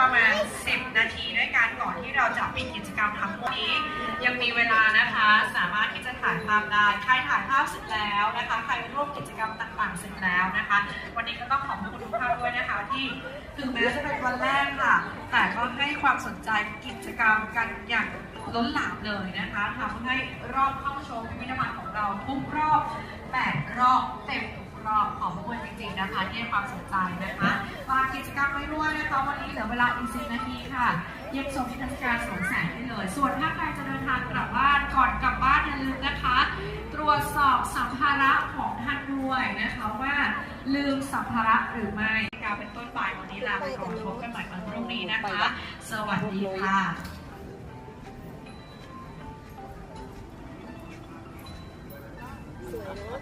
ประมาณ 10 นาทีด้วยกันก่อนที่เราจะปิดกิจกรรมทั้งหมดนี้ ยังมีเวลานะคะ สามารถที่จะถ่ายภาพได้ ใครถ่ายภาพเสร็จแล้วนะคะ ใครร่วมกิจกรรมต่างๆเสร็จแล้วนะคะ วันนี้ก็ต้องขอบคุณทุกท่านด้วยนะคะ ที่ถึงแม้จะเป็นวันแรกค่ะ แต่ก็ให้ความสนใจกิจกรรมกันอย่างล้นหลามเลยนะคะทำให้รอบเข้าชมพิพิธภัณฑ์ของเราทุกรอบแปดรอบเต็มทุกรอบขอบคุณจริงๆนะคะที่ให้ความสนใจนะคะ กรรมไว้ด้วยนะคะ วันนี้เหลือเวลาอีก10นาทีค่ะ เยี่ยมชมนิทรรศการสวนแสงได้เลย ส่วนถ้าใครจะเดินทางกลับบ้านก่อนกลับบ้านอย่าลืมนะคะ ตรวจสอบสัมภาระของท่านด้วยนะคะว่าลืมสัมภาระหรือไม่การเป็นต้นบ่ายวันนี้ลาไปก่อนพบกันใหม่วันพรุ่งนี้นะคะ สวัสดีค่ะสวยเนาะ